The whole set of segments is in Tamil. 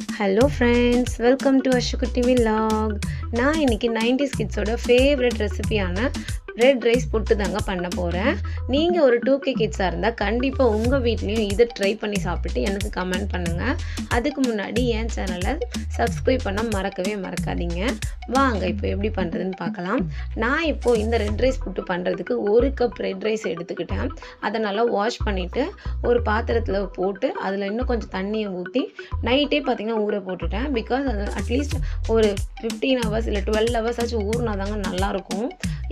Hello friends welcome to Ashukutti vlog நான் இன்னைக்கு 90s கிட்ஸோட ஃபேவரட் ரெசிபியான ரெட் ரைஸ் புட்டு தாங்க பண்ண போகிறேன் நீங்கள் ஒரு டூ கே கிட்ஸாக இருந்தால் கண்டிப்பாக உங்கள் வீட்லேயும் இதை ட்ரை பண்ணி சாப்பிட்டு எனக்கு கமெண்ட் பண்ணுங்கள் அதுக்கு முன்னாடி என் சேனலை சப்ஸ்கிரைப் பண்ண மறக்கவே மறக்காதீங்க. வாங்க இப்போ எப்படி பண்ணுறதுன்னு பார்க்கலாம். நான் இப்போது இந்த ரெட் ரைஸ் புட்டு பண்ணுறதுக்கு ஒரு கப் ரெட் ரைஸ் எடுத்துக்கிட்டேன். அதை நல்லா வாஷ் பண்ணிவிட்டு ஒரு பாத்திரத்தில் போட்டு அதில் இன்னும் கொஞ்சம் தண்ணியை ஊற்றி நைட்டே பார்த்தீங்கன்னா ஊற போட்டுட்டேன். பிகாஸ் அது அட்லீஸ்ட் ஒரு ஃபிஃப்டீன் ஹவர்ஸ் இல்லை டுவெல் ஹவர்ஸ் ஆச்சு ஊறினா தாங்க நல்லாயிருக்கும்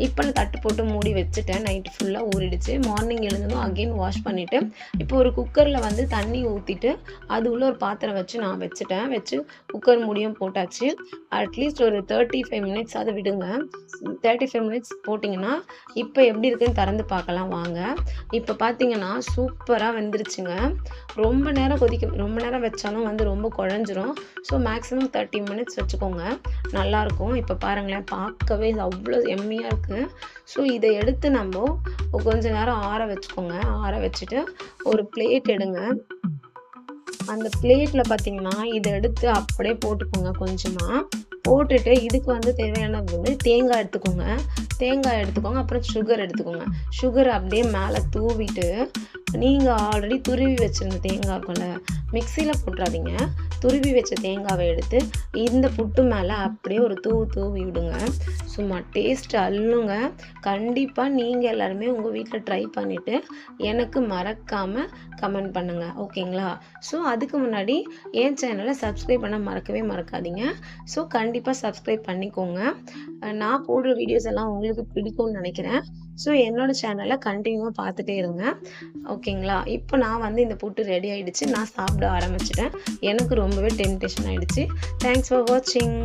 இப்போ நான் தட்டு போட்டு மூடி வச்சுட்டேன் நைட்டு ஃபுல்லாக ஊறிடுச்சு. மார்னிங் எழுந்ததும் அகெயின் வாஷ் பண்ணிவிட்டு இப்போ ஒரு குக்கரில் வந்து தண்ணி ஊற்றிட்டு அது உள்ள ஒரு பாத்திரம் வச்சு நான் வச்சுட்டேன். வச்சு குக்கர் மூடியும் போட்டாச்சு. அட்லீஸ்ட் ஒரு தேர்ட்டி ஃபைவ் மினிட்ஸ் அதை விடுங்க. தேர்ட்டி ஃபைவ் மினிட்ஸ் போட்டிங்கன்னா இப்போ எப்படி இருக்குன்னு திறந்து பார்க்கலாம். வாங்க. இப்போ பார்த்தீங்கன்னா சூப்பராக வெந்துருச்சுங்க. ரொம்ப நேரம் கொதிக்க ரொம்ப நேரம் வச்சாலும் வந்து ரொம்ப குழஞ்சிரும். ஸோ மேக்ஸிமம் தேர்ட்டி மினிட்ஸ் வச்சுக்கோங்க. நல்லாயிருக்கும் இப்போ பாருங்களேன் பார்க்கவே அவ்வளோ எம்மியாக இருக்குது ஸோ இதை எடுத்து நம்ம கொஞ்ச நேரம் ஆற வச்சுக்கோங்க. ஆற வச்சுட்டு ஒரு பிளேட் எடுங்க. அந்த பிளேட்டில் பார்த்தீங்கன்னா இதை எடுத்து அப்படியே போட்டுக்கோங்க கொஞ்சமாக போட்டுட்டு இதுக்கு வந்து தேவையான வந்து தேங்காய் எடுத்துக்கோங்க. தேங்காய் எடுத்துக்கோங்க. அப்புறம் சுகர் எடுத்துக்கோங்க. சுகர் அப்படியே மேலே தூவிட்டு நீங்கள் ஆல்ரெடி துருவி வச்சுருந்த தேங்காய் இருக்கும்ல மிக்சியில் போட்டுறாதீங்க. துருவி வச்ச தேங்காவை எடுத்து இந்த புட்டு மேலே அப்படியே ஒரு தூவு தூவி விடுங்க. சும்மா டேஸ்ட் அள்ளுங்க. கண்டிப்பாக நீங்கள் எல்லாருமே உங்கள் வீட்டில் ட்ரை பண்ணிவிட்டு எனக்கு மறக்காமல் கமெண்ட் பண்ணுங்கள் ஓகேங்களா? ஸோ அதுக்கு முன்னாடி என் சேனலை சப்ஸ்கிரைப் பண்ண மறக்கவே மறக்காதீங்க. ஸோ கண்டிப்பாக சப்ஸ்கிரைப் பண்ணிக்கோங்க. நான் போடுற வீடியோஸ் எல்லாம் உங்களுக்கு பிடிக்கும்னு நினைக்கிறேன். ஸோ என்னோட சேனலை கண்டினியூவாக பார்த்துட்டே இருங்க. ஓகேங்களா? இப்போ நான் வந்து இந்த புட்டு ரெடி ஆகிடுச்சு நான் சாப்பிட ஆரம்பிச்சிட்டேன். எனக்கு ரொம்பவே டெம்டேஷன் ஆகிடுச்சு தேங்க்ஸ் ஃபார் வாட்சிங்